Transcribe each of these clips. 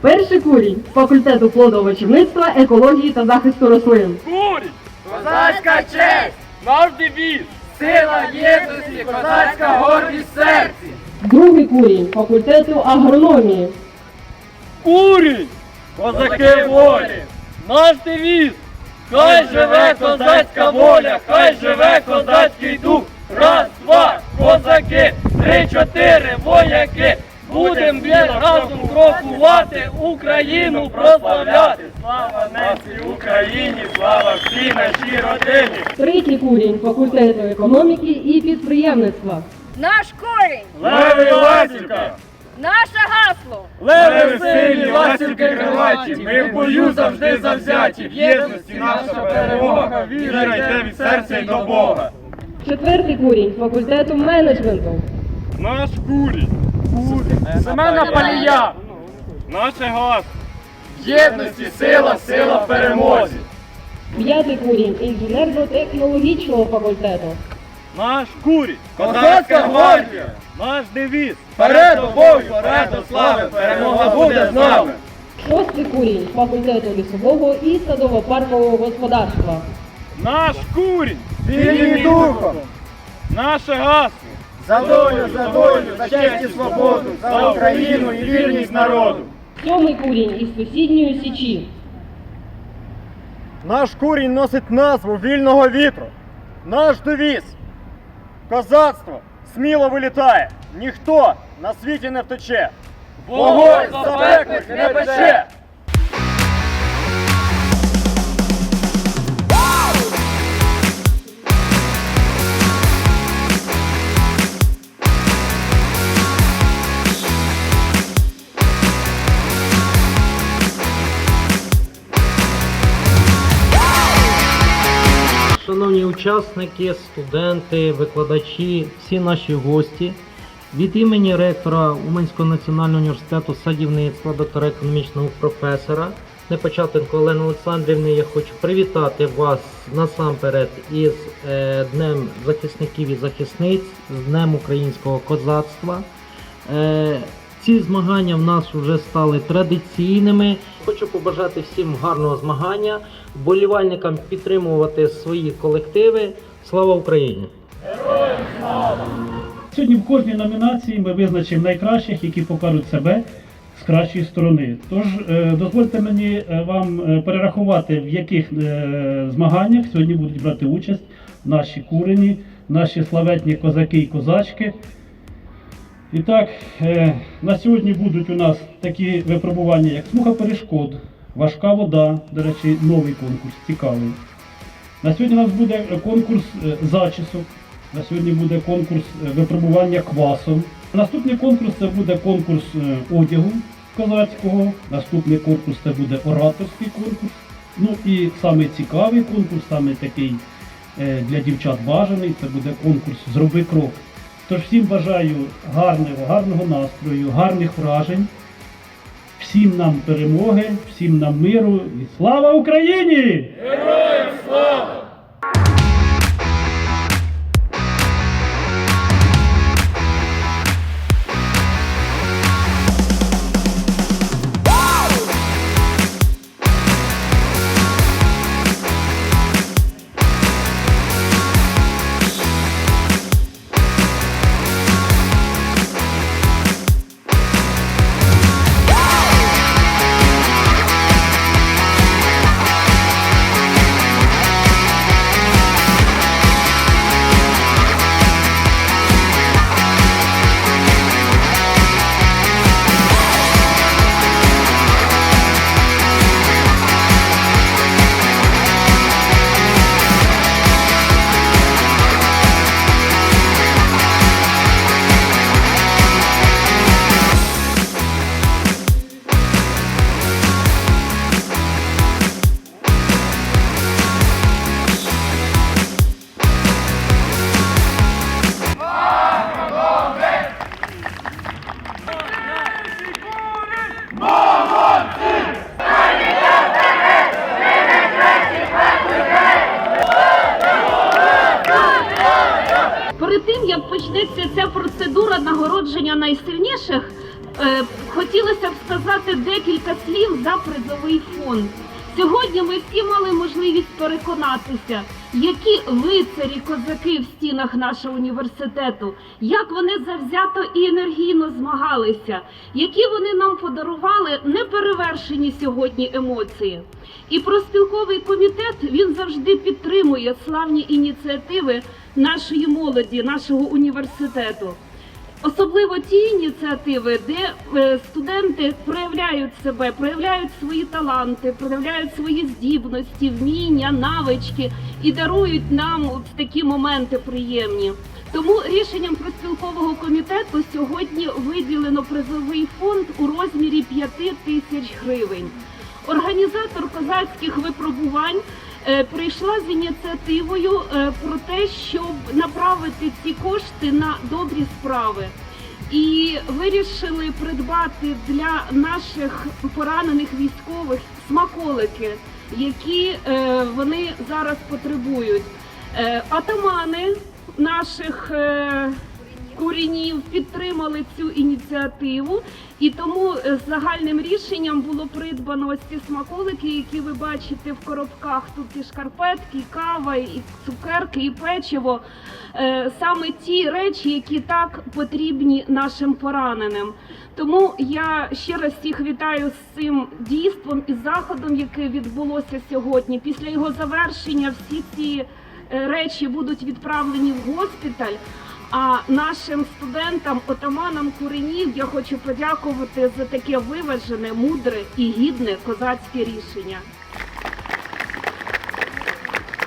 Перший курінь факультету плодовочівництва, екології та захисту рослин. Курінь! Козацька честь! Наш девіз! Сила єдності, козацька гордість серці! Другий курінь факультету агрономії. Курінь! Козаки волі! Наш девіз! Хай живе козацька воля, хай Україну прославляти! Слава нації Україні, слава всій нашій родині! Третій курінь факультету економіки і підприємництва. Наш корінь, Леви Ласівка! наше гасло. Леви сильні, ласівки крилаті, ми в бою завжди завзяті, в єдності наша перемога, віра йде від серця й до Бога. Четвертий курінь факультету менеджменту. Наш курінь, Семена Палія, наше газ, в єдності сила, сила в перемозі. П'ятий курінь інженерно-технологічного факультету. Наш курінь, козацька гвардія, наш девіз, Вперед до бою, вперед до слави, перемога буде з нами! Шостий курінь факультету лісового і садово-паркового господарства. наш курінь, Вільні духом! наше гасло. За долю, за волю, за честь і свободу, за Україну і вільність народу! Сьомий курінь із сусідньої січі. Наш курінь носить назву вільного вітру. Наш девіз. Козацтво сміло вилітає. Ніхто на світі не втече. Вогонь запеклих не пече. Учасники, студенти, викладачі, всі наші гості. Від імені ректора Уманського національного університету садівництва, доктора економічних наук професора Непочатенко Олени Олександрівни, я хочу привітати вас насамперед із е, Днем захисників і захисниць, з Днем українського козацтва. Ці змагання в нас вже стали традиційними. Хочу побажати всім гарного змагання, вболівальникам підтримувати свої колективи. Слава Україні! Сьогодні в кожній номінації ми визначимо найкращих, які покажуть себе з кращої сторони. Тож е, дозвольте мені е, вам е, перерахувати, в яких змаганнях сьогодні будуть брати участь наші курені, наші славетні козаки і козачки. І так, е, на сьогодні будуть у нас такі випробування, як смуга перешкод, важка вода, до речі, новий конкурс, цікавий. На сьогодні у нас буде конкурс е, зачісок. На сьогодні буде конкурс е, випробування квасом. Наступний конкурс це буде конкурс одягу козацького. Наступний конкурс це буде ораторський конкурс. Ну і самий цікавий конкурс, саме такий для дівчат бажаний, це буде конкурс Зроби крок. Тож всім бажаю гарного, гарного настрою, гарних вражень. Всім нам перемоги, всім нам миру і слава Україні! Перед слів за призовий фонд. Сьогодні ми всі мали можливість переконатися, які лицарі козаки в стінах нашого університету, як вони завзято і енергійно змагалися, які вони нам подарували неперевершені сьогодні емоції. І профспілковий комітет він завжди підтримує славні ініціативи нашої молоді, нашого університету. Особливо ті ініціативи, де е, студенти проявляють себе, проявляють свої таланти, проявляють свої здібності, вміння, навички і дарують нам от такі моменти приємні. Тому рішенням профспілкового комітету сьогодні виділено призовий фонд у розмірі 5 тисяч гривень. Організатор козацьких випробувань прийшла з ініціативою е, про те, щоб направити ці кошти на добрі справи. І вирішили придбати для наших поранених військових смаколики, які е, вони зараз потребують. Е, атамани наших курінів підтримали цю ініціативу, і тому е, загальним рішенням було придбано ось ці смаколики, які ви бачите в коробках. Тут і шкарпетки, і кава, і цукерки, і печиво. Е, Саме ті речі, які так потрібні нашим пораненим. Тому я ще раз всіх вітаю з цим дійством і заходом, яке відбулося сьогодні. Після його завершення всі ці е, речі будуть відправлені в госпіталь. А нашим студентам, отаманам куренів, я хочу подякувати за таке виважене, мудре і гідне козацьке рішення.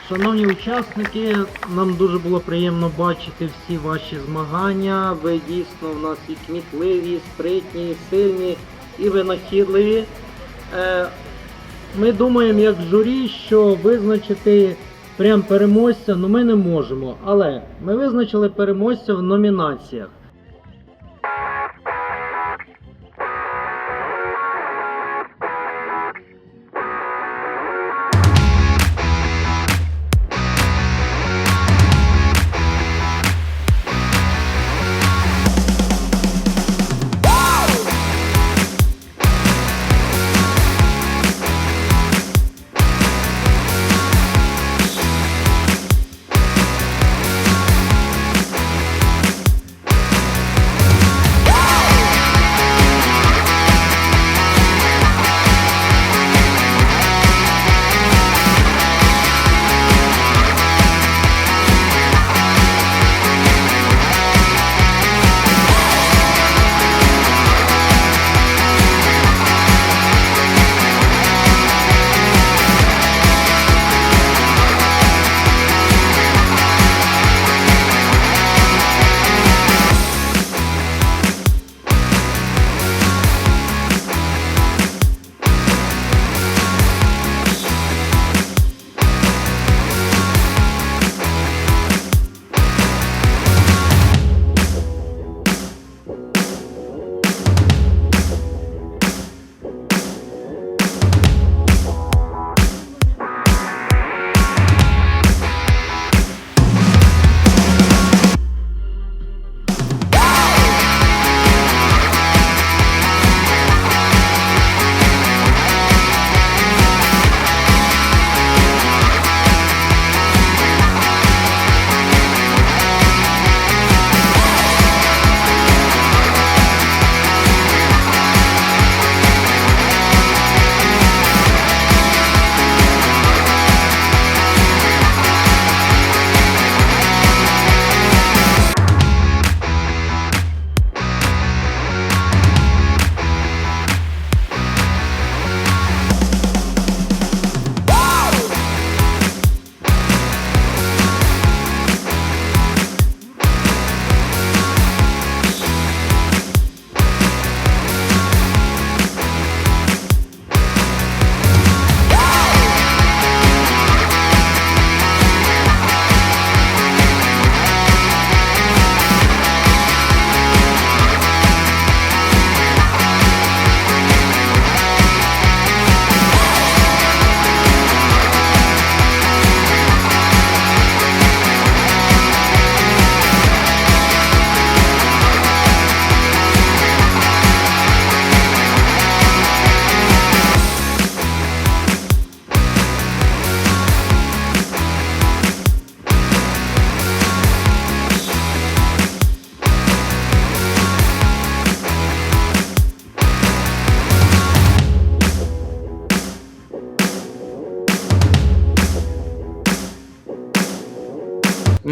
Шановні учасники, нам дуже було приємно бачити всі ваші змагання. Ви дійсно в нас і кмітливі, і спритні, і сильні, і винахідливі. Е, Ми думаємо, як журі, що визначити прям переможця, ну ми не можемо. Але ми визначили переможця в номінаціях.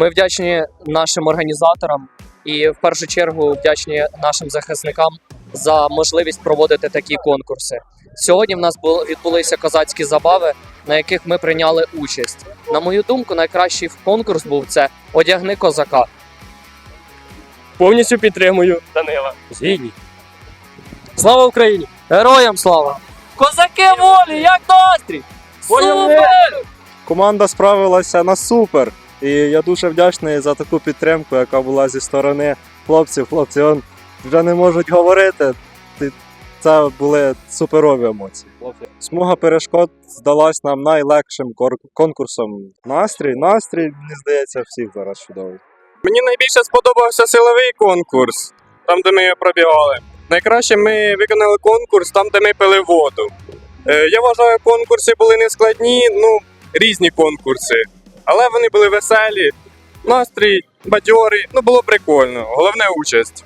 Ми вдячні нашим організаторам і в першу чергу вдячні нашим захисникам за можливість проводити такі конкурси. Сьогодні в нас відбулися козацькі забави, на яких ми прийняли участь. На мою думку, найкращий конкурс був це одягни козака. Повністю підтримую Данила. Згідні. Слава Україні! Героям слава! Козаки волі! Як настрій! Супер! Команда справилася на супер. І я дуже вдячний за таку підтримку, яка була зі сторони хлопців. Хлопці он вже не можуть говорити. Це були суперові емоції. Смуга перешкод здалась нам найлегшим конкурсом. Настрій, настрій, мені здається, всіх зараз чудовий. Мені найбільше сподобався силовий конкурс, там, де ми пробігали. Найкраще ми виконали конкурс там, де ми пили воду. Е, я вважаю, конкурси були не складні, ну, різні конкурси. Але вони були веселі, настрій бадьорий, ну було прикольно. Головне участь.